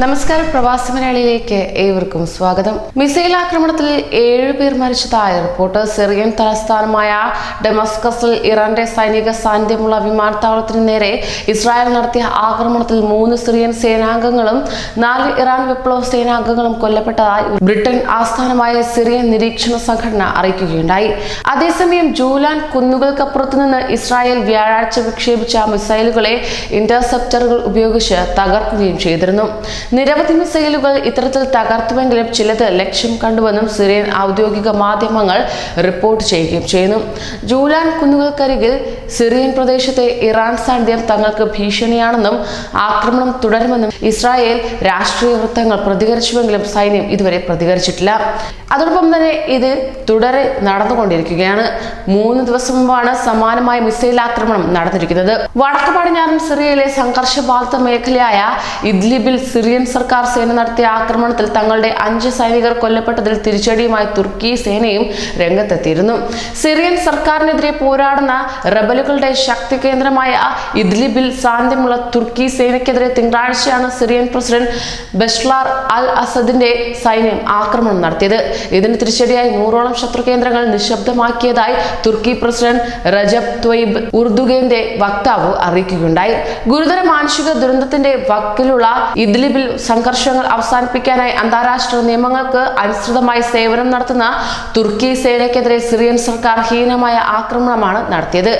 നമസ്കാരം പ്രവാസി മലയാളിയിലേക്ക് ഏവർക്കും സ്വാഗതം. മിസൈൽ ആക്രമണത്തിൽ ഏഴ് പേർ മരിച്ചതായ റിപ്പോർട്ട് സിറിയൻ തലസ്ഥാനമായ ഡെമസ്കസിൽ ഇറാന്റെ സൈനിക സാന്നിധ്യമുള്ള വിമാനത്താവളത്തിന് നേരെ ഇസ്രായേൽ നടത്തിയ ആക്രമണത്തിൽ മൂന്ന് സിറിയൻ സേനാംഗങ്ങളും നാല് ഇറാൻ വിപ്ലവ സേനാംഗങ്ങളും കൊല്ലപ്പെട്ടതായി ബ്രിട്ടൻ ആസ്ഥാനമായ സിറിയൻ നിരീക്ഷണ സംഘടന അറിയിക്കുകയുണ്ടായി. അതേസമയം ജൂലാൻ കുന്നുകൾക്കപ്പുറത്തു നിന്ന് ഇസ്രായേൽ വ്യാഴാഴ്ച വിക്ഷേപിച്ച മിസൈലുകളെ ഇന്റർസെപ്റ്ററുകൾ ഉപയോഗിച്ച് തകർക്കുകയും ചെയ്തിരുന്നു. നിരവധി മിസൈലുകൾ ഇത്തരത്തിൽ തകർത്തുവെങ്കിലും ചിലത് ലക്ഷ്യം കണ്ടുവെന്നും സിറിയൻ ഔദ്യോഗിക മാധ്യമങ്ങൾ റിപ്പോർട്ട് ചെയ്യുകയും ചെയ്യുന്നു. ജൂലാൻ കുന്നുകൾക്കരികിൽ സിറിയൻ പ്രദേശത്തെ ഇറാൻ സാന്നിധ്യം തങ്ങൾക്ക് ഭീഷണിയാണെന്നും ആക്രമണം തുടരുമെന്നും ഇസ്രായേൽ രാഷ്ട്രീയ വൃത്തങ്ങൾ പ്രതികരിച്ചുവെങ്കിലും സൈന്യം ഇതുവരെ പ്രതികരിച്ചിട്ടില്ല. അതോടൊപ്പം തന്നെ ഇത് തുടരെ നടന്നുകൊണ്ടിരിക്കുകയാണ്. മൂന്ന് ദിവസം മുമ്പാണ് സമാനമായ മിസൈൽ ആക്രമണം നടന്നിരിക്കുന്നത്. വടക്ക് പടിഞ്ഞാറൻ സിറിയയിലെ സംഘർഷബാധിത മേഖലയായ ഇദ്ലിബിൽ സിറിയൻ സർക്കാർ സേന നടത്തിയ ആക്രമണത്തിൽ തങ്ങളുടെ അഞ്ച് സൈനികർ കൊല്ലപ്പെട്ടതിൽ തിരിച്ചടിയുമായി തുർക്കി സേനയും രംഗത്തെത്തിയിരുന്നു. സിറിയൻ സർക്കാരിനെതിരെ പോരാടുന്ന റബലുകളുടെ ശക്തി കേന്ദ്രമായ ഇദ്ലിബിൽ സാന്നിധ്യമുള്ള തുർക്കി സേനയ്ക്കെതിരെ തിങ്കളാഴ്ചയാണ് സിറിയൻ പ്രസിഡന്റ് ബഷ്ലാർ അൽ അസദിന്റെ സൈന്യം ആക്രമണം നടത്തിയത്. ഇതിന് തിരിച്ചടിയായി നൂറോളം ശത്രു കേന്ദ്രങ്ങൾ നിശബ്ദമാക്കിയതായി തുർക്കി പ്രസിഡന്റ് റജബ് ത്വയ്ബ് ഉർദുഗേന്റെ വക്താവ് അറിയിക്കുകയുണ്ടായി. ഗുരുതര മാനുഷിക ദുരന്തത്തിന്റെ വക്കിലുള്ള ഇദ്ലിബിൽ സംഘർഷങ്ങൾ അവസാനിപ്പിക്കാനായി അന്താരാഷ്ട്ര നിയമങ്ങൾക്ക് അനുസൃതമായി സേവനം നടത്തുന്ന തുർക്കി സേനയ്ക്കെതിരെ സിറിയൻ സർക്കാർ ഹീനമായ ആക്രമണമാണ് നടത്തിയത്.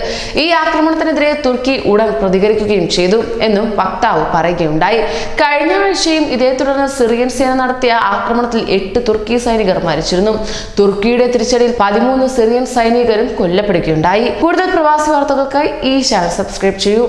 ഈ ആക്രമണത്തിനെതിരെ തുർക്കി ഉടൻ പ്രതികരിക്കുകയും ചെയ്തു എന്നും വക്താവ് പറയുകയുണ്ടായി. കഴിഞ്ഞ ആഴ്ചയും ഇതേ തുടർന്ന് സിറിയൻ സേന നടത്തിയ ആക്രമണത്തിൽ എട്ട് തുർക്കി സൈനികർ മരിച്ചിരുന്നു. തുർക്കിയുടെ തിരിച്ചടിയിൽ പതിമൂന്ന് സിറിയൻ സൈനികരും കൊല്ലപ്പെടുകയുണ്ടായി. കൂടുതൽ പ്രവാസി വാർത്തകൾക്കായി ഈ ചാനൽ സബ്സ്ക്രൈബ് ചെയ്യൂ.